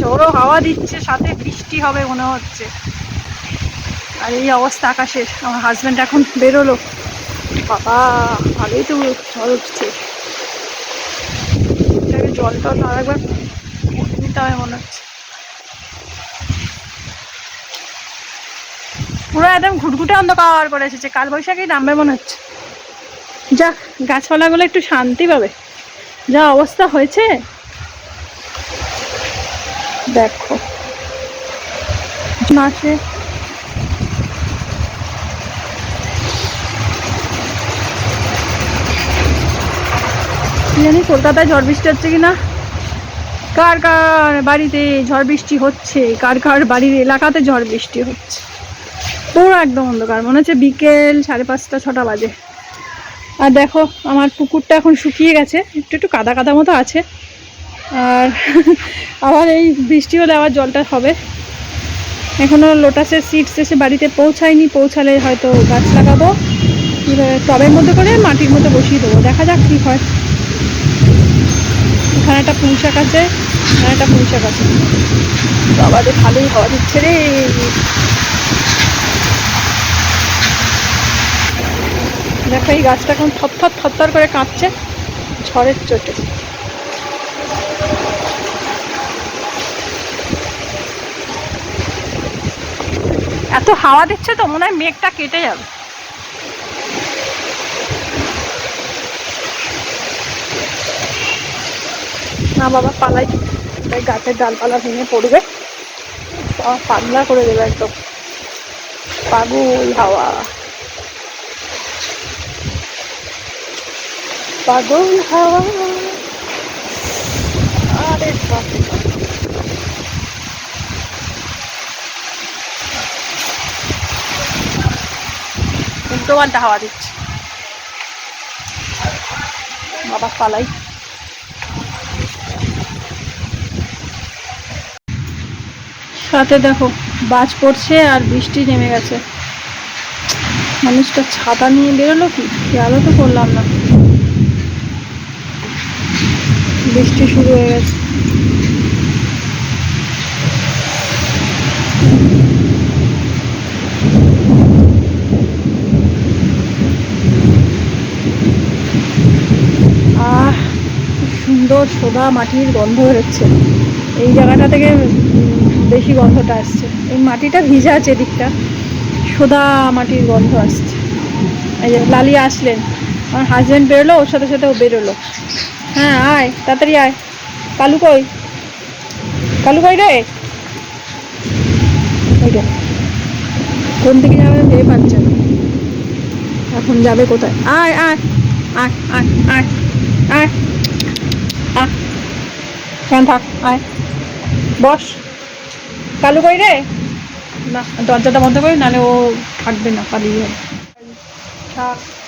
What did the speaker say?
জোরও হাওয়া দিচ্ছে, সাথে বৃষ্টি হবে মনে হচ্ছে। আর এই অবস্থা আকাশের, আমার হাজব্যান্ড এখন বেরোলো। বাবা, ভালোই তো জল উঠছে। জল টল আর একবার নিতে হবে মনে হচ্ছে। পুরো একদম ঘুটঘুটে অন্ধকার করে এসেছে, কাল বৈশাখী নামবে মনে হচ্ছে। যাক, গাছপালাগুলো একটু শান্তি পাবে। যা অবস্থা হয়েছে দেখো। মাসে। জানি কলকাতায় ঝড় বৃষ্টি হচ্ছে কি না কার কার বাড়িতে ঝড় বৃষ্টি হচ্ছে? কার কার বাড়ির এলাকাতে ঝড় বৃষ্টি হচ্ছে? পুরো একদম অন্ধকার। মনে হচ্ছে বিকেল সাড়ে পাঁচটা, ছটা বাজে। আর দেখো, আমার পুকুরটা এখন শুকিয়ে গেছে। একটু একটু কাদা কাদা মতো আছে। আর আবার এই বৃষ্টি হলে আবার জলটা হবে। এখনও লোটাসের সিডস এসে বাড়িতে পৌঁছায়নি, পৌঁছালে হয়তো গাছ লাগাবো। টবের মধ্যে করে মাটির মধ্যে বসিয়ে দেবো, দেখা যাক কী হয়। এখানে একটা পুঁই শাক আছে, এখানে একটা পুঁই শাক আছে। বাবারে ভালোই হওয়া দিচ্ছে রে। দেখো এই গাছটা এখন থরথর থরথর করে কাঁপছে, ঝড়ের চোটে। এত হাওয়া দিচ্ছে তো, মনে হয় মেঘটা কেটে যাবে। না বাবা, পালাই। গাছের ডালপালা ভেঙে পড়বে। পাগলা করে দেবে একদম। পাগল হাওয়া। পাগল হাওয়া। আরে বাপ বাপ। হাওয়া দিচ্ছে। বাবা পালাই। সাথে দেখো, বাজ পড়ছে আর বৃষ্টি নেমে গেছে। মানুষটা ছাতা নিয়ে বেরোলো কি? খেয়ালও তো করলাম না। বৃষ্টি শুরু হয়ে গেছে। সোদা মাটির গন্ধ বেরোচ্ছে। এই জায়গাটা থেকে বেশি গন্ধটা আসছে। এই মাটিটা ভিজা আছে এদিকটা। সোদা মাটির গন্ধ আসছে। এই যে লালি আসলেন। আমার হাজব্যান্ড বেরোলো, ওর সাথে সাথে ও বেরোলো। হ্যাঁ আয়, তাড়াতাড়ি আয়। কালু কই? কালু কই রে? কোন দিকে যাবে ভেবে পাচ্ছে এখন যাবে কোথায়? আয় আয় আয় আয় আয় আয়। কেন থাক? আয়। বস। কালু কই রে? না, দরজাটা বন্ধ করি, নাহলে ও থাকবে না, পালিয়ে যাবে। থাক।